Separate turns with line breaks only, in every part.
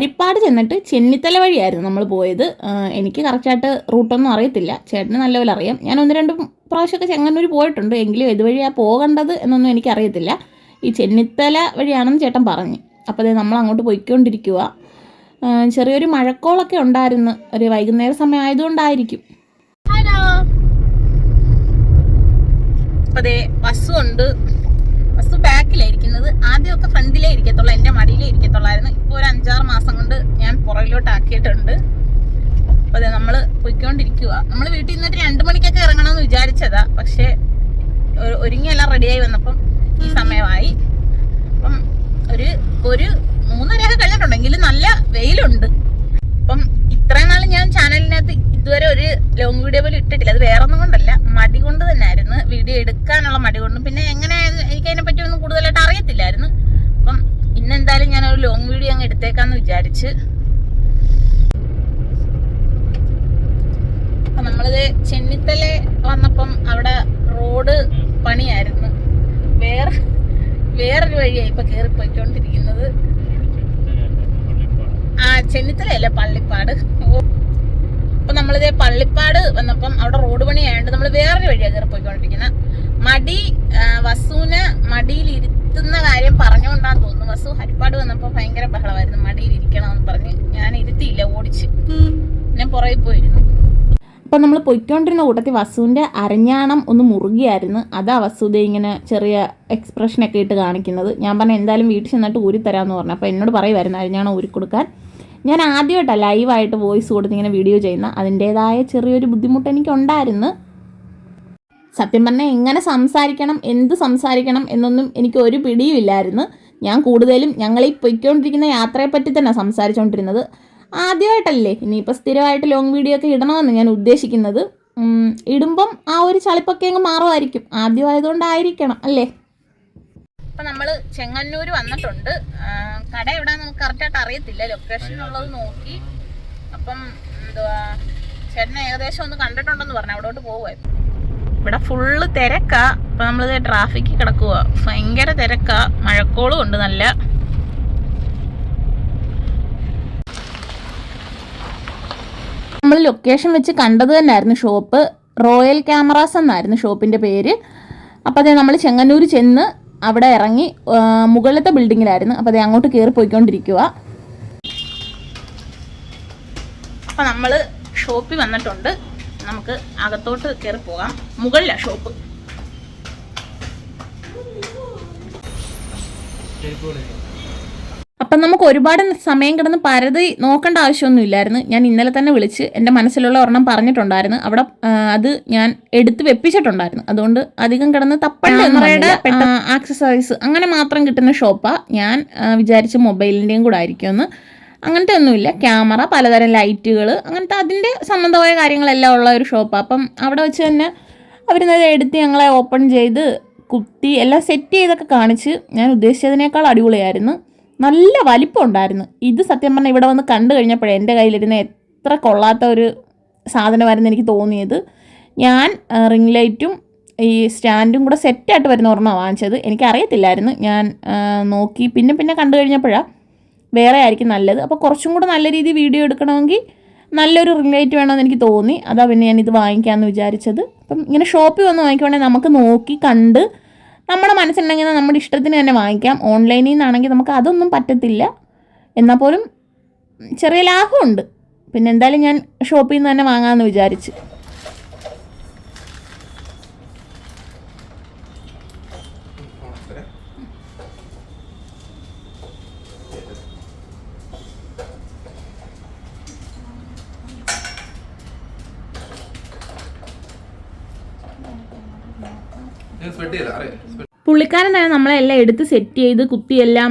ഹരിപ്പാട് ചെന്നിട്ട് ചെന്നിത്തല വഴിയായിരുന്നു നമ്മൾ പോയത്. എനിക്ക് കറക്റ്റായിട്ട് റൂട്ടൊന്നും അറിയത്തില്ല. ചേട്ടന് നല്ലപോലെ അറിയാം. ഞാൻ ഒന്ന് രണ്ട് പ്രാവശ്യമൊക്കെ ചെങ്ങന്നൂർ പോയിട്ടുണ്ട്. എങ്കിലും ഇതുവഴിയാണ് പോകേണ്ടത് എന്നൊന്നും എനിക്കറിയത്തില്ല ഈ ചെന്നിത്തല വഴിയാണെന്ന് ചേട്ടൻ പറഞ്ഞു. അപ്പോൾ അതേ നമ്മൾ അങ്ങോട്ട് പോയിക്കൊണ്ടിരിക്കുക ചെറിയൊരു മഴക്കോളൊക്കെ ഉണ്ടായിരുന്നു. ഒരു വൈകുന്നേര സമയം ആയതുകൊണ്ടായിരിക്കും. ഹലോ. അപ്പോൾ അതേ ബസ്സും ഉണ്ട് ബസ് ബാക്കിലായിരിക്കുന്നത് ആദ്യമൊക്കെ ഫ്രണ്ടിലേ ഇരിക്കത്തുള്ളൂ. എന്റെ മടിയിലേ ഇരിക്കത്തുള്ളായിരുന്നു ഇപ്പോൾ ഒരു അഞ്ചാറ് മാസം കൊണ്ട് ഞാൻ പുറകിലോട്ട് ആക്കിയിട്ടുണ്ട് അപ്പോൾ അതെ നമ്മൾ പൊയ്ക്കൊണ്ടിരിക്കുക നമ്മൾ വീട്ടിൽ നിന്നിട്ട് രണ്ട് മണിക്കൊക്കെ ഇറങ്ങണമെന്ന് വിചാരിച്ചതാ. പക്ഷെ ഒരു- ഒരുങ്ങിയെല്ലാം റെഡിയായി വന്നപ്പം ഈ സമയമായി. അപ്പം ഒരു ഒരു മൂന്നരയൊക്കെ കഴിഞ്ഞിട്ടുണ്ടെങ്കിലും നല്ല വെയിലുണ്ട്. അപ്പം ഇത്രയും നാൾ ഞാൻ ചാനലിനകത്ത് ഇതുവരെ ഒരു ലോങ് വീഡിയോ പോലും ഇട്ടിട്ടില്ല. അത് വേറെ ഒന്നും കൊണ്ടല്ല. മടി കൊണ്ട് തന്നെയായിരുന്നു. വീഡിയോ എടുക്കാനുള്ള മടി കൊണ്ടും. പിന്നെ എങ്ങനെ എനിക്ക് അതിനെ പറ്റി ഒന്നും കൂടുതലായിട്ട് അറിയത്തില്ലായിരുന്നു. അപ്പം ഇന്നെന്തായാലും ഞാൻ ഒരു ലോങ് വീഡിയോ അങ്ങ് എടുത്തേക്കാന്ന് വിചാരിച്ച് അപ്പൊ നമ്മളിത് ചെന്നിത്തല വന്നപ്പം അവിടെ റോഡ് പണിയായിരുന്നു. വേറെ വേറൊരു വഴിയായി ഇപ്പൊ കേറി പോയിക്കൊണ്ടിരിക്കുന്നത്. ആ ചെന്നിത്തലയല്ല പള്ളിപ്പാട്. അപ്പൊ നമ്മളിതേ പള്ളിപ്പാട് വന്നപ്പം അവിടെ റോഡ് പണി ആയതുകൊണ്ട് നമ്മൾ വേറൊരു വഴിയാണ് കയറി പോയിക്കൊണ്ടിരിക്കുന്നത് മടി വസുവിന് മടിയിൽ ഇരുത്തുന്ന കാര്യം പറഞ്ഞുകൊണ്ടാന്ന് തോന്നുന്നു. വസു ഹരിപ്പാട് വന്നപ്പോ ഭയങ്കര ബഹളമായിരുന്നു. മടിയിൽ ഇരിക്കണമെന്ന് പറഞ്ഞ് ഞാൻ ഇരുത്തിയില്ല ഓടിച്ച് ഞാൻ പുറകിൽ പോയിരുന്നു. അപ്പം നമ്മൾ പൊയ്ക്കൊണ്ടിരുന്ന കൂട്ടത്തിൽ വസുവിന്റെ അരഞ്ഞാണം ഒന്ന് മുറുകിയായിരുന്നു. അതാ വസുദ ഇങ്ങനെ ചെറിയ എക്സ്പ്രഷനൊക്കെ ഇട്ട് കാണിക്കുന്നത്. ഞാൻ പറഞ്ഞു എന്തായാലും വീട്ടിൽ ചെന്നിട്ട് ഊരിത്തരാമെന്ന് പറഞ്ഞു. അപ്പോൾ എന്നോട് പറയുമായിരുന്നു അരഞ്ഞാണം ഊരിക്കൊടുക്കാൻ. ഞാൻ ആദ്യമായിട്ടാണ് ലൈവായിട്ട് വോയിസ് കൊടുത്ത് ഇങ്ങനെ വീഡിയോ ചെയ്യുന്ന. അതിന്റേതായ ചെറിയൊരു ബുദ്ധിമുട്ട് എനിക്കുണ്ടായിരുന്നു. സത്യം പറഞ്ഞാൽ എങ്ങനെ സംസാരിക്കണം എന്ത് സംസാരിക്കണം എന്നൊന്നും എനിക്ക് ഒരു പിടിയുമില്ലായിരുന്നു. ഞാൻ കൂടുതലും ഞങ്ങൾ ഈ പൊയ്ക്കൊണ്ടിരിക്കുന്ന യാത്രയെപ്പറ്റി തന്നെ സംസാരിച്ചുകൊണ്ടിരുന്നത് ആദ്യമായിട്ടല്ലേ? ഇനിയിപ്പോൾ സ്ഥിരമായിട്ട് ലോങ് വീഡിയോ ഒക്കെ ഇടണമെന്ന് ഞാൻ ഉദ്ദേശിക്കുന്നത്. ഇടുമ്പം ആ ഒരു ചളിപ്പൊക്കെ അങ്ങ് മാറുമായിരിക്കും. ആദ്യമായതുകൊണ്ടായിരിക്കണം അല്ലേ? ഇപ്പം നമ്മൾ ചെങ്ങന്നൂർ വന്നിട്ടുണ്ട്. കട എവിടെയാണെന്ന് നമുക്ക് കറക്റ്റായിട്ട് അറിയത്തില്ല. ലൊക്കേഷൻ ഉള്ളത് നോക്കി. അപ്പം എന്തുവാ ചേട്ടനെ ഏകദേശം ഒന്ന് കണ്ടിട്ടുണ്ടെന്ന് പറഞ്ഞു. അവിടോട്ട് പോകുമായിരുന്നു ഇവിടെ ഫുള്ള് തിരക്കാ. ഇപ്പം നമ്മളിത് ട്രാഫിക്കിൽ കിടക്കുക ഭയങ്കര തിരക്കാ. മഴക്കോളും ഉണ്ട് നല്ല. നമ്മൾ ലൊക്കേഷൻ വെച്ച് കണ്ടത് തന്നെയായിരുന്നു ഷോപ്പ് റോയൽ ക്യാമറാസ് എന്നായിരുന്നു ഷോപ്പിന്റെ പേര്. അപ്പോൾ അതെ നമ്മൾ ചെങ്ങന്നൂർ ചെന്ന് അവിടെ ഇറങ്ങി മുകളിലത്തെ ബിൽഡിങ്ങിലായിരുന്നു അപ്പോൾ അതെ അങ്ങോട്ട് കയറി പോയിക്കൊണ്ടിരിക്കുക അപ്പോൾ നമ്മൾ ഷോപ്പിൽ വന്നിട്ടുണ്ട്. നമുക്ക് അകത്തോട്ട് കയറി പോകാം. മുകളിലാണ് ഷോപ്പ് അപ്പം നമുക്ക് ഒരുപാട് സമയം കിടന്ന് പരതി നോക്കേണ്ട ആവശ്യമൊന്നും ഇല്ലായിരുന്നു ഞാൻ ഇന്നലെ തന്നെ വിളിച്ച് എന്റെ മനസ്സിലുള്ള ഒരെണ്ണം പറഞ്ഞിട്ടുണ്ടായിരുന്നു. അവിടെ അത് ഞാൻ എടുത്ത് വെപ്പിച്ചിട്ടുണ്ടായിരുന്നു. അതുകൊണ്ട് അധികം കിടന്ന് തപ്പയുടെ ആക്സസറീസ് അങ്ങനെ മാത്രം കിട്ടുന്ന ഷോപ്പാണ് ഞാൻ വിചാരിച്ച മൊബൈലിന്റെയും കൂടെ ആയിരിക്കുമെന്ന്. അങ്ങനത്തെ ഒന്നുമില്ല. ക്യാമറ പലതരം ലൈറ്റുകൾ അങ്ങനത്തെ അതിന്റെ സംബന്ധമായ കാര്യങ്ങളെല്ലാം ഉള്ള ഒരു ഷോപ്പാണ് അപ്പം അവിടെ വെച്ച് തന്നെ അവരിന്നത് എടുത്ത് ഞങ്ങളെ ഓപ്പൺ ചെയ്ത് കുത്തി എല്ലാം സെറ്റ് ചെയ്തൊക്കെ കാണിച്ച് ഞാൻ ഉദ്ദേശിച്ചതിനേക്കാൾ അടിപൊളിയായിരുന്നു. നല്ല വലിപ്പം ഉണ്ടായിരുന്നു ഇത് സത്യം പറഞ്ഞാൽ ഇവിടെ വന്ന് കണ്ടു കഴിഞ്ഞപ്പോഴേ എന്റെ കയ്യിലിരുന്ന എത്ര കൊള്ളാത്ത ഒരു സാധനമായിരുന്നു എനിക്ക് തോന്നിയത്. ഞാൻ റിംഗ് ലൈറ്റും ഈ സ്റ്റാൻഡും കൂടെ സെറ്റായിട്ട് വരുന്ന ഓർമ്മ വാങ്ങിച്ചത്. എനിക്കറിയത്തില്ലായിരുന്നു. ഞാൻ നോക്കി പിന്നെ പിന്നെ കണ്ടു കഴിഞ്ഞപ്പോഴാണ് വേറെ ആയിരിക്കും നല്ലത്. അപ്പോൾ കുറച്ചും കൂടെ നല്ല രീതിയിൽ വീഡിയോ എടുക്കണമെങ്കിൽ നല്ലൊരു റിംഗ് ലൈറ്റ് വേണമെന്ന് എനിക്ക് തോന്നി. അതാ പിന്നെ ഞാൻ ഇത് വാങ്ങിക്കാമെന്ന് വിചാരിച്ചത്. അപ്പം ഇങ്ങനെ ഷോപ്പിൽ വന്ന് വാങ്ങിക്കുവാണെങ്കിൽ നമുക്ക് നോക്കി കണ്ട് നമ്മുടെ മനസ്സിലുണ്ടെങ്കിൽ നമ്മുടെ ഇഷ്ടത്തിന് തന്നെ വാങ്ങിക്കാം. ഓൺലൈനിൽ നിന്നാണെങ്കിൽ നമുക്ക് അതൊന്നും പറ്റത്തില്ല. എന്നാൽ പോലും ചെറിയ ലാഭമുണ്ട്. പിന്നെ എന്തായാലും ഞാൻ ഷോപ്പിൽ നിന്ന് തന്നെ വാങ്ങാമെന്ന് വിചാരിച്ച്. പുള്ളിക്കാരൻ തന്നെ നമ്മളെല്ലാം എടുത്ത് സെറ്റ് ചെയ്ത് കുത്തിയെല്ലാം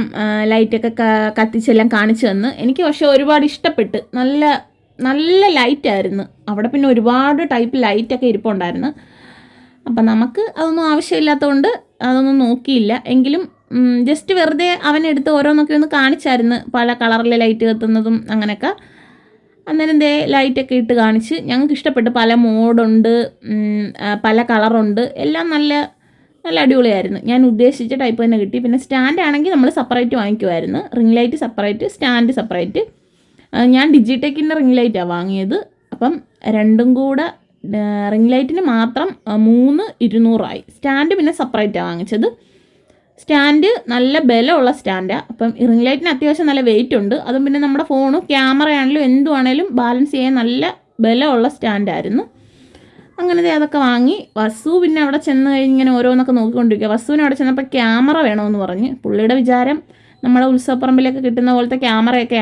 ലൈറ്റൊക്കെ കത്തിച്ചെല്ലാം കാണിച്ചു തന്ന്. എനിക്ക് പക്ഷെ ഒരുപാട് ഇഷ്ടപ്പെട്ട്. നല്ല നല്ല ലൈറ്റായിരുന്നു അവിടെ പിന്നെ ഒരുപാട് ടൈപ്പ് ലൈറ്റൊക്കെ ഇരിപ്പുണ്ടായിരുന്നു. അപ്പം നമുക്ക് അതൊന്നും ആവശ്യമില്ലാത്തതുകൊണ്ട് അതൊന്നും നോക്കിയില്ല. എങ്കിലും ജസ്റ്റ് വെറുതെ അവനെടുത്ത് ഓരോന്നൊക്കെ ഒന്ന് കാണിച്ചായിരുന്നു. പല കളറിലെ ലൈറ്റ് കത്തുന്നതും അങ്ങനെയൊക്കെ. അന്നേരം ദേ ലൈറ്റൊക്കെ ഇട്ട് കാണിച്ച് ഞങ്ങൾക്ക് ഇഷ്ടപ്പെട്ട്. പല മോഡുണ്ട് പല കളറുണ്ട്. എല്ലാം നല്ല നല്ല അടിപൊളിയായിരുന്നു. ഞാൻ ഉദ്ദേശിച്ച ടൈപ്പ് തന്നെ കിട്ടി. പിന്നെ സ്റ്റാൻഡ് ആണെങ്കിൽ നമ്മൾ separate വാങ്ങിക്കുമായിരുന്നു. Ring light separate stand separate ഞാൻ ഡിജിടെക്കിന്റെ റിംഗ് ലൈറ്റാണ് വാങ്ങിയത്. അപ്പം രണ്ടും കൂടെ റിംഗ് ലൈറ്റിന് മാത്രം മൂന്ന് ഇരുന്നൂറായി. സ്റ്റാൻഡ് പിന്നെ സെപ്പറേറ്റാണ് വാങ്ങിച്ചത്. സ്റ്റാൻഡ് നല്ല ബലമുള്ള സ്റ്റാൻഡാണ് അപ്പം റിംഗ് ലൈറ്റിന് അത്യാവശ്യം നല്ല വെയിറ്റ് ഉണ്ട്. അതും പിന്നെ നമ്മുടെ ഫോണും ക്യാമറ ആണെങ്കിലും എന്തുവാണേലും ബാലൻസ് ചെയ്യാൻ നല്ല ബലമുള്ള സ്റ്റാൻഡായിരുന്നു അങ്ങനെ ദേ അതൊക്കെ വാങ്ങി വസു പിന്നെ അവിടെ ചെന്ന് കഴിഞ്ഞ് ഇങ്ങനെ ഓരോന്നൊക്കെ നോക്കിക്കൊണ്ടിരിക്കുക വസുവിന് അവിടെ ചെന്നപ്പോൾ ക്യാമറ വേണമെന്ന് പറഞ്ഞ്. പുള്ളിയുടെ വിചാരം നമ്മുടെ ഉത്സവപ്പറമ്പിലൊക്കെ കിട്ടുന്ന പോലത്തെ ക്യാമറയൊക്കെ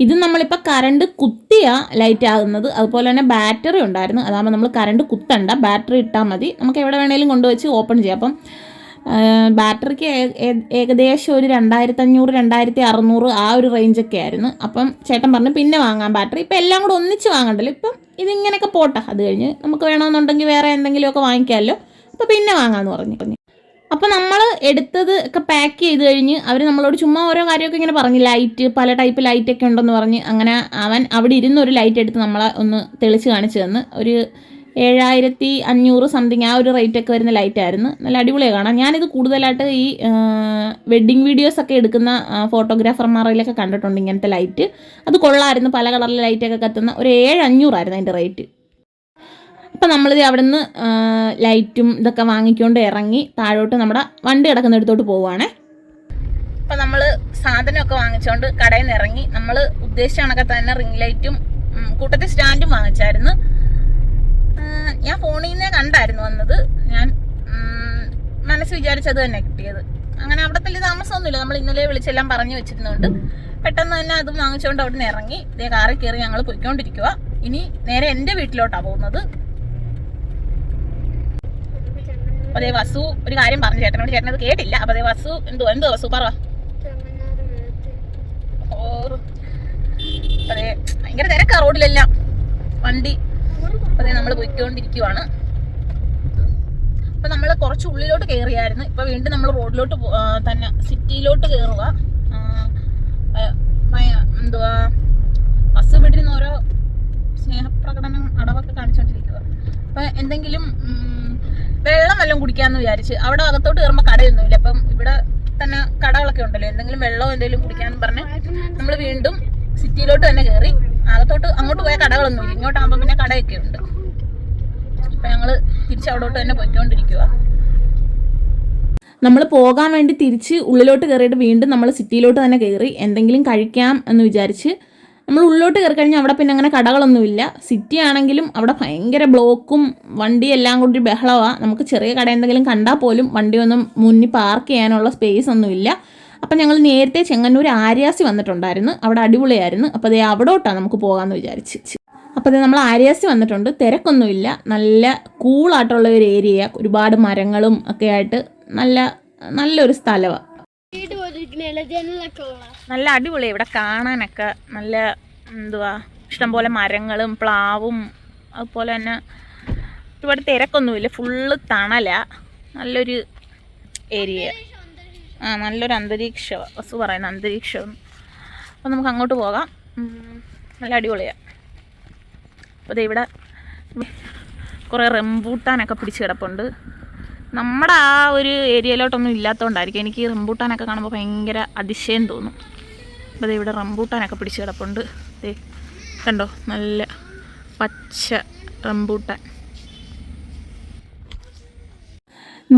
ഇത് നമ്മളിപ്പോൾ കറണ്ട് കുത്തിയ ലൈറ്റ് ആകുന്നത്. അതുപോലെ തന്നെ ബാറ്ററി ഉണ്ടായിരുന്നു. അതാകുമ്പോൾ നമ്മൾ കറണ്ട് കുത്തണ്ട. ബാറ്ററി ഇട്ടാൽ മതി. നമുക്ക് എവിടെ വേണേലും കൊണ്ടുവച്ച് ഓപ്പൺ ചെയ്യാം. അപ്പം ബാറ്ററിക്ക് ഏകദേശം ഒരു രണ്ടായിരത്തി അഞ്ഞൂറ് രണ്ടായിരത്തി അറുന്നൂറ് ആ ഒരു റേഞ്ചൊക്കെ ആയിരുന്നു അപ്പം ചേട്ടൻ പറഞ്ഞു പിന്നെ വാങ്ങാം ബാറ്ററി. ഇപ്പം എല്ലാം കൂടെ ഒന്നിച്ച് വാങ്ങണ്ടല്ലോ. ഇപ്പം ഇതിങ്ങനെയൊക്കെ പോട്ടെ. അത് കഴിഞ്ഞ് നമുക്ക് വേണമെന്നുണ്ടെങ്കിൽ വേറെ എന്തെങ്കിലുമൊക്കെ വാങ്ങിക്കാമല്ലോ. അപ്പോൾ പിന്നെ വാങ്ങാമെന്ന് പറഞ്ഞു. പറഞ്ഞു അപ്പോൾ നമ്മൾ എടുത്തത് ഒക്കെ പാക്ക് ചെയ്ത് കഴിഞ്ഞ് അവർ നമ്മളോട് ചുമ്മാ ഓരോ കാര്യമൊക്കെ ഇങ്ങനെ പറഞ്ഞു ലൈറ്റ് പല ടൈപ്പ് ലൈറ്റൊക്കെ ഉണ്ടെന്ന് പറഞ്ഞ്. അങ്ങനെ അവൻ അവിടെ ഇരുന്ന് ഒരു ലൈറ്റ് എടുത്ത് നമ്മളെ ഒന്ന് തെളിച്ച് കാണിച്ചു തന്ന്. ഒരു ഏഴായിരത്തി അഞ്ഞൂറ് സംതിങ് ആ ഒരു റേറ്റ് ഒക്കെ വരുന്ന ലൈറ്റ് ആയിരുന്നു. നല്ല അടിപൊളിയാണ് കാണാം ഞാനിത് കൂടുതലായിട്ട് ഈ വെഡ്ഡിങ് വീഡിയോസൊക്കെ എടുക്കുന്ന ഫോട്ടോഗ്രാഫർമാരിലൊക്കെ കണ്ടിട്ടുണ്ട് ഇങ്ങനത്തെ ലൈറ്റ് അത് കൊള്ളായിരുന്നു. പല കളറിലെ ലൈറ്റൊക്കെ കത്തുന്ന ഒരു ഏഴ് അഞ്ഞൂറായിരുന്നു അതിന്റെ റേറ്റ് അപ്പം നമ്മളിത് അവിടെ നിന്ന് ലൈറ്റും ഇതൊക്കെ വാങ്ങിക്കൊണ്ട് ഇറങ്ങി താഴോട്ട് നമ്മുടെ വണ്ടി കിടക്കുന്ന കിടക്കുന്നിടത്തോട്ട് പോവുകയാണേ അപ്പം നമ്മൾ സാധനമൊക്കെ വാങ്ങിച്ചുകൊണ്ട് കടയിൽ നിന്ന് ഇറങ്ങി നമ്മൾ ഉദ്ദേശിച്ച കണക്കെ തന്നെ റിംഗ് ലൈറ്റും കൂട്ടത്തിൽ സ്റ്റാൻഡും വാങ്ങിച്ചായിരുന്നു. ഞാൻ ഫോണിൽ നിന്നേ കണ്ടായിരുന്നു വന്നത്. ഞാൻ മനസ്സ് വിചാരിച്ചത് തന്നെ കിട്ടിയത്. അങ്ങനെ അവിടെ വലിയ താമസമൊന്നുമില്ല. നമ്മൾ ഇന്നലെ വിളിച്ചെല്ലാം പറഞ്ഞു വെച്ചിരുന്നുണ്ട് പെട്ടെന്ന് തന്നെ അതും വാങ്ങിച്ചുകൊണ്ട് അവിടെ നിന്ന് ഇറങ്ങി. ഇതേ കാറിൽ കയറി ഞങ്ങൾ പോയിക്കൊണ്ടിരിക്കുക ഇനി നേരെ എന്റെ വീട്ടിലോട്ടാണ് പോകുന്നത്. അതേ വസു ഒരു കാര്യം പറഞ്ഞു ചേട്ടനോട്. ചേട്ടനത് കേട്ടില്ല. അപ്പൊ അതേ വസു എന്തോ എന്തോ വസു? പറ. ഭയങ്കര തിരക്കാ റോഡിലെല്ലാം. വണ്ടി അപ്പൊ നമ്മൾ പോയിക്കൊണ്ടിരിക്കുവാണ്. അപ്പൊ നമ്മൾ കുറച്ച് ഉള്ളിലോട്ട് കയറിയായിരുന്നു ഇപ്പൊ വീണ്ടും നമ്മൾ റോഡിലോട്ട് തന്നെ സിറ്റിയിലോട്ട് കയറുക എന്തുവാ ബസ് വീട്ടിൽ ഓരോ സ്നേഹപ്രകടനം അടവൊക്കെ കാണിച്ചോണ്ടിരിക്കുക അപ്പൊ എന്തെങ്കിലും വെള്ളം വല്ലതും കുടിക്കാന്ന് വിചാരിച്ച് അവിടെ അകത്തോട്ട് കയറുമ്പോൾ കടയൊന്നുമില്ല. അപ്പം ഇവിടെ തന്നെ കടകളൊക്കെ ഉണ്ടല്ലോ. എന്തെങ്കിലും വെള്ളമോ എന്തെങ്കിലും കുടിക്കാന്ന് പറഞ്ഞ് നമ്മൾ വീണ്ടും സിറ്റിയിലോട്ട് തന്നെ കയറി അകത്തോട്ട് അങ്ങോട്ട് പോയ കടകളൊന്നുമില്ല. ഇങ്ങോട്ടാകുമ്പോൾ പിന്നെ കടയൊക്കെ ഉണ്ട്. അപ്പൊ ഞങ്ങൾ തിരിച്ച് അവിടോട്ട് തന്നെ പോയിക്കൊണ്ടിരിക്കുക നമ്മൾ പോകാൻ വേണ്ടി തിരിച്ച് ഉള്ളിലോട്ട് കയറിയിട്ട് വീണ്ടും നമ്മൾ സിറ്റിയിലോട്ട് തന്നെ കയറി എന്തെങ്കിലും കഴിക്കാം എന്ന് വിചാരിച്ച് നമ്മൾ ഉള്ളിലോട്ട് കയറി കഴിഞ്ഞാൽ അവിടെ പിന്നെ അങ്ങനെ കടകളൊന്നുമില്ല. സിറ്റി ആണെങ്കിലും അവിടെ ഭയങ്കര ബ്ലോക്കും വണ്ടി എല്ലാം കൂടി ബഹളമാണ് നമുക്ക് ചെറിയ കട എന്തെങ്കിലും കണ്ടാൽ പോലും വണ്ടിയൊന്നും മുന്നിൽ പാർക്ക് ചെയ്യാനുള്ള സ്പേസ് ഒന്നുമില്ല. അപ്പം ഞങ്ങൾ നേരത്തെ ചെങ്ങന്നൂർ ആര്യാസി വന്നിട്ടുണ്ടായിരുന്നു. അവിടെ അടിപൊളിയായിരുന്നു. അപ്പോൾ അതേ അവിടോട്ടാണ് നമുക്ക് പോകാമെന്ന് വിചാരിച്ച്. അപ്പോൾ നമ്മൾ ആര്യാസി വന്നിട്ടുണ്ട്. തിരക്കൊന്നുമില്ല. നല്ല കൂളായിട്ടുള്ള ഒരു ഏരിയ ഒരുപാട് മരങ്ങളും ഒക്കെ ആയിട്ട് നല്ല നല്ലൊരു സ്ഥലമാണ് നല്ല അടിപൊളി. ഇവിടെ കാണാനൊക്കെ നല്ല എന്തുവാ? ഇഷ്ടംപോലെ മരങ്ങളും പ്ലാവും അതുപോലെ തന്നെ ഒരുപാട് തിരക്കൊന്നുമില്ല. ഫുള്ള് തണല. നല്ലൊരു ഏരിയ. ആ നല്ലൊരു അന്തരീക്ഷമാണ് ബസ് പറയുന്ന അന്തരീക്ഷം. അപ്പം നമുക്ക് അങ്ങോട്ട് പോകാം. നല്ല അടിപൊളിയാണ് അപ്പോൾ ഇവിടെ കുറേ റംബൂട്ടാനൊക്കെ പിടിച്ച് കിടപ്പുണ്ട്. നമ്മുടെ ആ ഒരു ഏരിയയിലോട്ടൊന്നും ഇല്ലാത്തതുകൊണ്ടായിരിക്കും എനിക്ക് റംബൂട്ടാനൊക്കെ കാണുമ്പോൾ ഭയങ്കര അതിശയം തോന്നും. അപ്പോൾ ഇത് ഇവിടെ റംബൂട്ടാനൊക്കെ പിടിച്ച് കിടപ്പുണ്ട്. ദേ കണ്ടോ? നല്ല പച്ച റംബൂട്ടാൻ.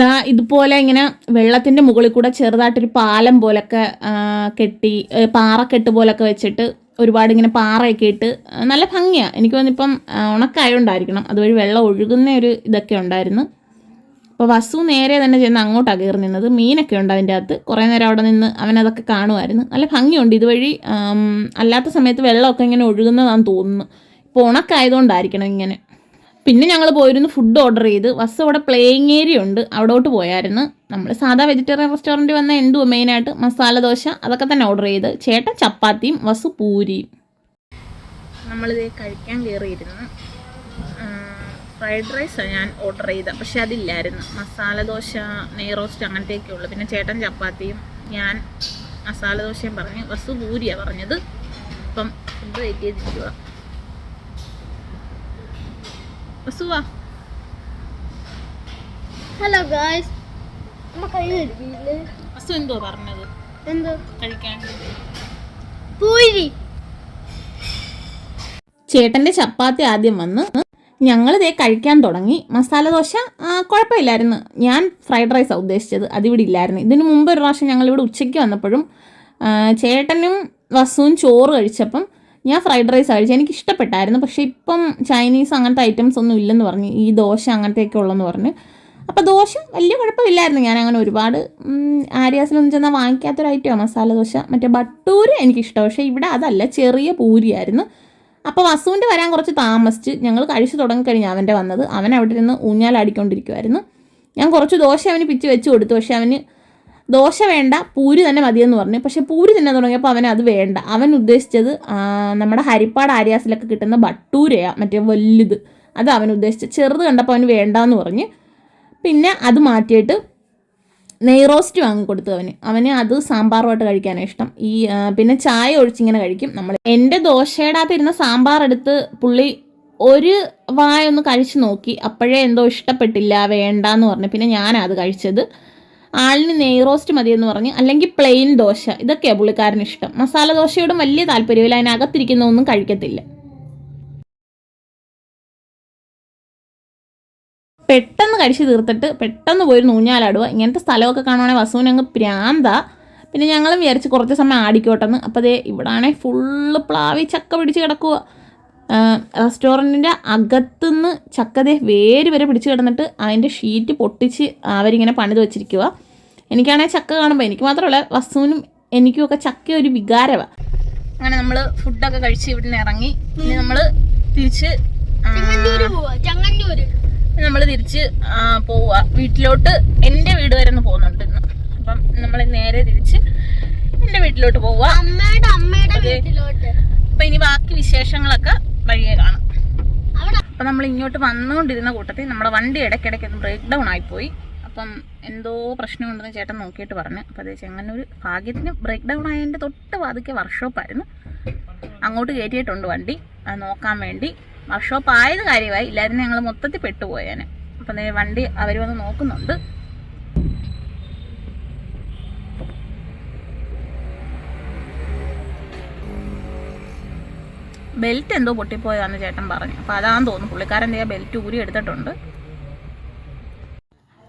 ദാ ഇതുപോലെ ഇങ്ങനെ വെള്ളത്തിന്റെ മുകളിൽ കൂടെ ചെറുതായിട്ടൊരു പാലം പോലൊക്കെ കെട്ടി പാറക്കെട്ട് പോലൊക്കെ വെച്ചിട്ട് ഒരുപാട് ഇങ്ങനെ പാറയൊക്കെ ഇട്ട് നല്ല ഭംഗിയാണ് എനിക്ക് വന്നിപ്പം ഉണക്കായോണ്ടായിരിക്കണം. അതുവഴി വെള്ളം ഒഴുകുന്ന ഒരു ഇതൊക്കെ ഉണ്ടായിരുന്നു. അപ്പോൾ വസു നേരെ തന്നെ ചെന്ന് അങ്ങോട്ടാണ് കയറി നിന്നത്. മീനൊക്കെ ഉണ്ട് അതിന്റെ അകത്ത്. കുറേ നേരം അവിടെ നിന്ന് അവനതൊക്കെ കാണുമായിരുന്നു. നല്ല ഭംഗിയുണ്ട്. ഇതുവഴി അല്ലാത്ത സമയത്ത് വെള്ളമൊക്കെ ഇങ്ങനെ ഒഴുകുന്നതാണെന്ന് തോന്നുന്നു. ഇപ്പോൾ ഉണക്കായതുകൊണ്ടായിരിക്കണം ഇങ്ങനെ. പിന്നെ ഞങ്ങൾ പോയിരുന്നു ഫുഡ് ഓർഡർ ചെയ്ത്. വസ് അവിടെ പ്ലേയിങ് ഏരിയ ഉണ്ട്. അവിടോട്ട് പോയായിരുന്നു. നമ്മൾ സാധാ വെജിറ്റേറിയൻ റെസ്റ്റോറന്റ് വന്ന എന്തുവാ മെയിനായിട്ട് മസാല ദോശ അതൊക്കെ തന്നെ ഓർഡർ ചെയ്ത്. ചേട്ടൻ ചപ്പാത്തിയും വസു പൂരിയും. നമ്മളിത് കഴിക്കാൻ കയറിയിരുന്നു ഫ്രൈഡ് റൈസാണ് ഞാൻ ഓർഡർ ചെയ്ത. പക്ഷെ അതില്ലായിരുന്നു. മസാല ദോശ നെയ് റോസ്റ്റ് അങ്ങനത്തെയൊക്കെ ഉള്ളു. പിന്നെ ചേട്ടൻ ചപ്പാത്തിയും ഞാൻ മസാല ദോശയും പറഞ്ഞു വസു പൂരിയാണ് പറഞ്ഞത്. അപ്പം ഫുഡ് വെയിറ്റ് ചെയ്തിരിക്കുക വസുവാ
ഹലോ ഗായ്സ്
വസു എന്തോ പറഞ്ഞത്.
എന്തോ?
കഴിക്കാൻ
പൂരി.
ചേട്ടന്റെ ചപ്പാത്തി ആദ്യം വന്ന് ഞങ്ങൾ ഇതേ കഴിക്കാൻ തുടങ്ങി. മസാല ദോശ കുഴപ്പമില്ലായിരുന്നു. ഞാൻ ഫ്രൈഡ് റൈസാണ് ഉദ്ദേശിച്ചത്. അതിവിടെ ഇല്ലായിരുന്നു ഇതിന് മുമ്പ് ഒരു പ്രാവശ്യം ഞങ്ങളിവിടെ ഉച്ചയ്ക്ക് വന്നപ്പോഴും ചേട്ടനും വസുവും ചോറ് കഴിച്ചപ്പം ഞാൻ ഫ്രൈഡ് റൈസ് കഴിച്ചു എനിക്ക് ഇഷ്ടപ്പെട്ടായിരുന്നു. പക്ഷേ ഇപ്പം ചൈനീസ് അങ്ങനത്തെ ഐറ്റംസ് ഒന്നും ഇല്ലെന്ന് പറഞ്ഞു ഈ ദോശ അങ്ങനത്തെയൊക്കെ ഉള്ളെന്ന് പറഞ്ഞു. അപ്പോൾ ദോശ വലിയ കുഴപ്പമില്ലായിരുന്നു. ഞാൻ അങ്ങനെ ഒരുപാട് ആര്യാസിലൊന്നും ചെന്നാൽ വാങ്ങിക്കാത്തൊരു ഐറ്റമാണ് മസാല ദോശ മറ്റേ ബട്ടൂര് എനിക്കിഷ്ടം. പക്ഷേ ഇവിടെ അതല്ല ചെറിയ പൂരിയായിരുന്നു. അപ്പോൾ വസുവിന്റെ വരാൻ കുറച്ച് താമസിച്ച് ഞങ്ങൾ കഴിച്ചു തുടങ്ങിക്കഴിഞ്ഞ് അവന്റെ വന്നത്. അവൻ അവിടെ ഇരുന്ന് ഊഞ്ഞാലാടിക്കൊണ്ടിരിക്കുമായിരുന്നു ഞാൻ കുറച്ച് ദോശ അവന് പിച്ച് വെച്ച് കൊടുത്തു. പക്ഷേ അവന് ദോശ വേണ്ട പൂരി തന്നെ മതിയെന്ന് പറഞ്ഞു. പക്ഷേ പൂരി തന്നെ തുടങ്ങിയപ്പോൾ അവന് അത് വേണ്ട. അവൻ ഉദ്ദേശിച്ചത് നമ്മുടെ ഹരിപ്പാട് ആര്യാസിലൊക്കെ കിട്ടുന്ന ബട്ടൂരയാണ് മറ്റേ വലുത് അത് അവൻ ഉദ്ദേശിച്ചത് ചെറുത് കണ്ടപ്പോൾ അവന് വേണ്ടാന്ന് പറഞ്ഞ്. പിന്നെ അത് മാറ്റിയിട്ട് നെയ് റോസ്റ്റ് വാങ്ങിക്കൊടുത്തു അവന്. അവന് അത് സാമ്പാറുമായിട്ട് കഴിക്കാനാണ് ഇഷ്ടം. ഈ പിന്നെ ചായ ഒഴിച്ചിങ്ങനെ കഴിക്കും നമ്മൾ എന്റെ ദോശയുടെ അകത്തിരുന്ന സാമ്പാർ എടുത്ത് പുള്ളി ഒരു വായ ഒന്ന് കഴിച്ചു നോക്കി. അപ്പോഴേ എന്തോ ഇഷ്ടപ്പെട്ടില്ല വേണ്ടാന്ന് പറഞ്ഞു. പിന്നെ ഞാനാണ് അത് കഴിച്ചത്. ആളിന് നെയ് റോസ്റ്റ് മതിയെന്ന് പറഞ്ഞ് അല്ലെങ്കിൽ പ്ലെയിൻ ദോശ. ഇതൊക്കെയാണ് പുള്ളിക്കാരന് ഇഷ്ടം. മസാല ദോശയോടും വലിയ താല്പര്യമില്ല. അതിനകത്തിരിക്കുന്ന ഒന്നും കഴിക്കത്തില്ല. പെട്ടെന്ന് കഴിച്ച് തീർത്തിട്ട് പെട്ടെന്ന് പോയി നൂഞ്ഞാലാടുക. ഇങ്ങനത്തെ സ്ഥലമൊക്കെ കാണുവാണെങ്കിൽ വസുവിന് അങ്ങ് പ്രാന്ത. പിന്നെ ഞങ്ങളും വിചാരിച്ച് കുറച്ച് സമയം ആടിക്കോട്ടെന്ന്. അപ്പോൾ ദേ ആണെങ്കിൽ ഫുള്ള് പ്ലാവി ചക്ക പിടിച്ച് കിടക്കുക റെസ്റ്റോറന്റിന്റെ അകത്തുനിന്ന് ചക്ക ദേ വേര് വരെ പിടിച്ച് കിടന്നിട്ട് അതിന്റെ ഷീറ്റ് പൊട്ടിച്ച് അവരിങ്ങനെ പണിത് വെച്ചിരിക്കുക എനിക്കാണെങ്കിൽ ചക്ക കാണുമ്പോൾ എനിക്ക് മാത്രമല്ല വസുവിനും എനിക്കും ഒക്കെ ചക്ക ഒരു വികാരമാണ് അങ്ങനെ നമ്മൾ ഫുഡൊക്കെ കഴിച്ച് ഇവിടെ നിന്ന് ഇറങ്ങി. ഇനി നമ്മൾ തിരിച്ച് നമ്മൾ തിരിച്ച് പോവുക വീട്ടിലോട്ട് എന്റെ വീട് വരെ ഒന്ന് പോകുന്നുണ്ട് ഇന്ന്. അപ്പം നമ്മൾ നേരെ തിരിച്ച് എന്റെ വീട്ടിലോട്ട് പോവുക
അമ്മയുടെ അമ്മയുടെ വീട്ടിലോട്ട്.
അപ്പം ഇനി ബാക്കി വിശേഷങ്ങളൊക്കെ വഴിയെ കാണാം. അപ്പം നമ്മൾ ഇങ്ങോട്ട് വന്നുകൊണ്ടിരുന്ന കൂട്ടത്തിൽ നമ്മുടെ വണ്ടി ഇടയ്ക്കിടയ്ക്ക് ഒന്ന് ബ്രേക്ക് ഡൗൺ ആയിപ്പോയി. അപ്പം എന്തോ പ്രശ്നമുണ്ടെന്ന് ചേട്ടൻ നോക്കിയിട്ട് പറഞ്ഞു. അപ്പോൾ അതേ ഒരു ഭാഗ്യത്തിന് ബ്രേക്ക് ഡൗൺ ആയതിന്റെ തൊട്ട് വാതിക്കെ വർക്ക്ഷോപ്പായിരുന്നു അങ്ങോട്ട് കയറ്റിയിട്ടുണ്ട് വണ്ടി. അത് നോക്കാൻ വേണ്ടി. വർക്ക്ഷോപ്പ് ആയത് കാര്യമായി. ഇല്ലായിരുന്നു ഞങ്ങൾ മൊത്തത്തിൽ പെട്ടുപോയേനെ. അപ്പം വണ്ടി അവർ വന്ന് നോക്കുന്നുണ്ട്. ബെൽറ്റ് എന്തോ പൊട്ടിപ്പോയതാന്ന് ചേട്ടൻ പറഞ്ഞു. അപ്പോൾ അതാന്ന് തോന്നുന്നു. പുള്ളിക്കാരൻ ആ ബെൽറ്റ് ഊരി എടുത്തിട്ടുണ്ട്.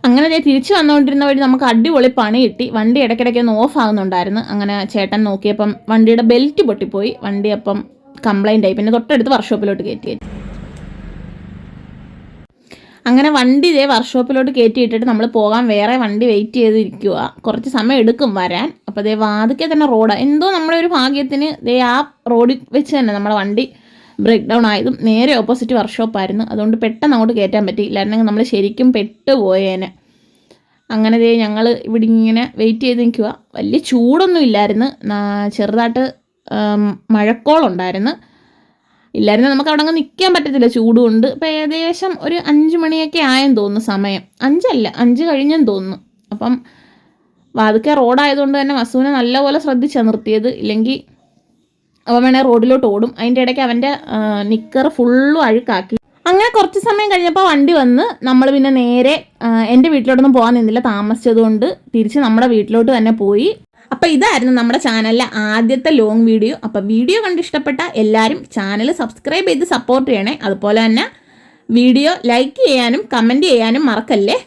അങ്ങനെ ദേ തിരിച്ചു വന്നുകൊണ്ടിരുന്ന വഴി നമുക്ക് അടിപൊളി പണി കിട്ടി. വണ്ടി ഇടയ്ക്കിടയ്ക്ക് ഒന്ന് ഓഫ് ആകുന്നുണ്ടായിരുന്നു അങ്ങനെ ചേട്ടൻ നോക്കിയപ്പം വണ്ടിയുടെ ബെൽറ്റ് പൊട്ടിപ്പോയി. വണ്ടി അപ്പം കംപ്ലൈന്റ് ആയി. പിന്നെ തൊട്ടടുത്ത് വർക്ക്ഷോപ്പിലോട്ട് കയറ്റി അങ്ങനെ വണ്ടി ഇതേ വർക്ക്ഷോപ്പിലോട്ട് കയറ്റിയിട്ടിട്ട് നമ്മൾ പോകാൻ വേറെ വണ്ടി വെയിറ്റ് ചെയ്തിരിക്കുക കുറച്ച് സമയം എടുക്കും വരാൻ. അപ്പോൾ ദേ വാതിക്കെ തന്നെ റോഡ് എന്തോ നമ്മുടെ ഒരു ഭാഗ്യത്തിന് ദേ ആ റോഡിൽ വെച്ച് തന്നെ നമ്മുടെ വണ്ടി ബ്രേക്ക് ഡൗൺ ആയതും നേരെ ഓപ്പോസിറ്റ് വർക്ക്ഷോപ്പായിരുന്നു അതുകൊണ്ട് പെട്ടെന്ന് അങ്ങോട്ട് കയറ്റാൻ പറ്റി. ഇല്ലായിരുന്നെങ്കിൽ നമ്മൾ ശരിക്കും പെട്ടുപോയേനെ. അങ്ങനെ ദേ ഞങ്ങൾ ഇവിടെ ഇങ്ങനെ വെയിറ്റ് ചെയ്ത് നിൽക്കുക വലിയ ചൂടൊന്നും ഇല്ലായിരുന്നു. ചെറുതായിട്ട് മഴക്കോളുണ്ടായിരുന്നു. ഇല്ലായിരുന്നു. നമുക്ക് അവിടെ അങ്ങ് നിൽക്കാൻ പറ്റത്തില്ല. ചൂടുകൊണ്ട് ഇപ്പം ഏകദേശം ഒരു അഞ്ച് മണിയൊക്കെ ആയെന്ന് തോന്നുന്നു സമയം. അഞ്ചല്ല അഞ്ച് കഴിഞ്ഞെന്ന് തോന്നുന്നു. അപ്പം വാതുക്കെ റോഡായതുകൊണ്ട് തന്നെ വസുവിനെ നല്ലപോലെ ശ്രദ്ധിച്ചാണ് നിർത്തിയത്. ഇല്ലെങ്കിൽ അവൻ വേണേൽ റോഡിലോട്ട് ഓടും. അതിന്റെ ഇടയ്ക്ക് അവന്റെ നിക്കർ ഫുള്ളും അഴുക്കാക്കി. അങ്ങനെ കുറച്ച് സമയം കഴിഞ്ഞപ്പോൾ വണ്ടി വന്ന് നമ്മൾ പിന്നെ നേരെ എന്റെ വീട്ടിലോട്ടൊന്നും പോകാൻ നിന്നില്ല. താമസിച്ചതുകൊണ്ട് തിരിച്ച് നമ്മുടെ വീട്ടിലോട്ട് തന്നെ പോയി. അപ്പോൾ ഇതായിരുന്നു നമ്മുടെ ചാനലിലെ ആദ്യത്തെ ലോങ് വീഡിയോ അപ്പോൾ വീഡിയോ കണ്ട് ഇഷ്ടപ്പെട്ട എല്ലാവരും ചാനൽ സബ്സ്ക്രൈബ് ചെയ്ത് സപ്പോർട്ട് ചെയ്യണേ. അതുപോലെ തന്നെ വീഡിയോ ലൈക്ക് ചെയ്യാനും കമന്റ് ചെയ്യാനും മറക്കല്ലേ?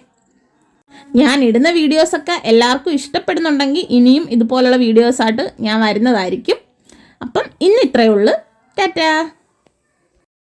ഞാൻ ഇടുന്ന വീഡിയോസൊക്കെ എല്ലാവർക്കും ഇഷ്ടപ്പെടുന്നുണ്ടെങ്കിൽ ഇനിയും ഇതുപോലുള്ള വീഡിയോസായിട്ട് ഞാൻ വരുന്നതായിരിക്കും. അപ്പം ഇന്ന് ഇത്രയേ ഉള്ളൂ. ടാറ്റാ.